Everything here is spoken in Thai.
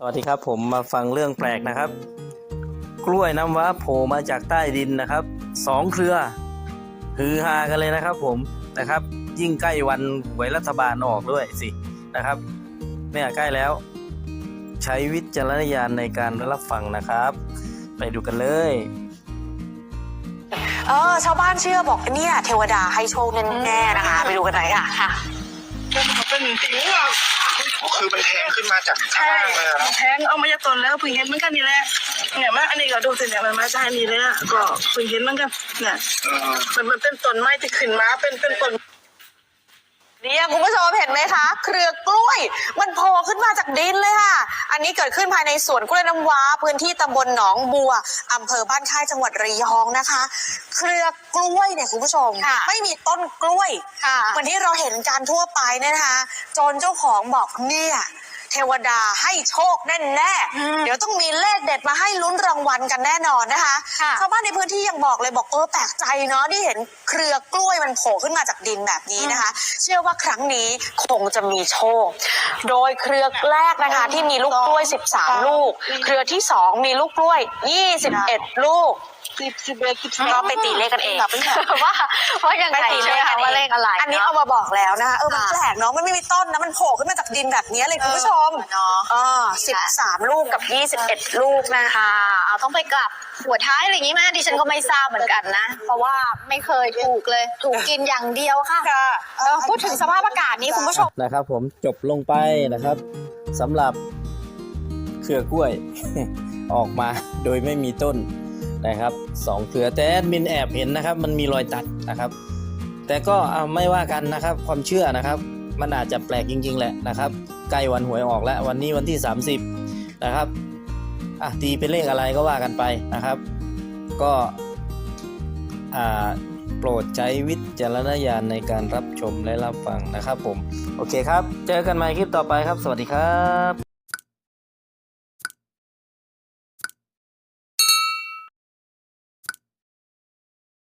สวัสดีครับผมมาฟังเรื่องแปลกนะครับ กล้วยน้ำว้าโผล่มาจากใต้ดินนะครับสองเครือฮือฮากันเลยนะครับ ผมนะครับ ยิ่งใกล้วันหวยรัฐบาลออกด้วยสินะครับเนี่ยใกล้แล้ว ใช้วิจารณญาณในการรับฟังนะครับ ไปดูกันเลยเออชาวบ้านเชื่อบอกเนี่ยเทวดาให้โชคแน่ๆนะคะ ไปดูกันหน่อยค่ะค่ะเป็นจริงเหรอ คือมันแทงขึ้นมาจากข้างใช่ล่างเลยอะเนาะแทงเอามาจากต้นแล้วเพิ่งเห็นเหมือนกันนี่แหละเนี่ยมาอันนี้ก็ดูสิเนี่ยมันมาจากอันนี้เลยอะก็เพิ่งเห็นเหมือนกันเนี่ยเออมันมันเป็นต้นไม้ที่ขึ้นมาเป็นเป็นต้น เนี่ยคุณผู้ชมเห็นไหมคะ เครือกล้วย มันโผล่ขึ้นมาจากดินเลยค่ะ อันนี้เกิดขึ้นภายในสวนกล้วยน้ำว้า พื้นที่ตำบลหนองบัวอำเภอบ้านค่ายจังหวัดระยองนะคะ เครือกล้วยเนี่ยคุณผู้ชม ค่ะไม่มีต้นกล้วยค่ะ เหมือนที่เราเห็นการทั่วไปเนี่ยนะคะ จนเจ้าของบอกเนี่ยเท วดาให้โชคแน่แน่ๆอืมเดี๋ยวต้องมีเลขเด็ดมาให้ลุ้นรางวัลกันแน่นอนนะคะค่ะชาวบ้านในพื้นที่ยังบอกเลยบอกเออแปลกใจเนาะที่เห็นเครือกล้วยมันโผล่ขึ้นมาจากดินแบบนี้นะคะ เชื่อว่าครั้งนี้คงจะมีโชค โดยเครือแรกนะคะที่มีลูกกล้วย 13 ลูก เครือที่ 2 มีลูกกล้วย 21 ลูกสิบสิบเอ็ดสิบสอง ก็ไปตีเลขกันเอง ว่าว่ายังไปไงตีใช่เลไหมขกัคะนว่าเลขอะไรอันนี้เนาะเอามาบอกแล้วนะคะเออมันค่ะ แปลกเนาะมันไม่มีต้นนะมันโผล่ขึ้นมาจากดินแบบนี้เลยคุณผู้ชมเนาะอ๋อ13ลูกกับ21ลูกนะคะ ค่ะเอาต้องไปกลับหัวท้ายอะไรอย่างนี้ไหมดิฉันก็ไม่ทราบเหมือนกันนะ เพราะว่าไม่เคยถูกเลย ถูกกินอย่างเดียวค่ะเออพูดถึงสภาพอากาศนี้คุณผู้ชม นะครับผมจบลงไปนะครับสำหรับเครือกล้วย ออกมาโดยไม่มีต้น นะครับสองเครือแต่แอดมินแอบเห็นนะครับ มันมีรอยตัดนะครับ แต่ก็เอาไม่ว่ากันนะครับ ความเชื่อนะครับ มันอาจจะแปลกจริง ๆ แหละนะครับใกล้วันหวยออกแล้ววันนี้วันที่ 30 นะครับอะตีเป็นเลขอะไรก็ว่ากันไปนะครับ ก็อ่าโปรดใช้วิจารณญาณในการรับชมและรับฟังนะครับผม โอเคครับ เจอกันใหม่คลิปต่อไปครับ สวัสดีครับ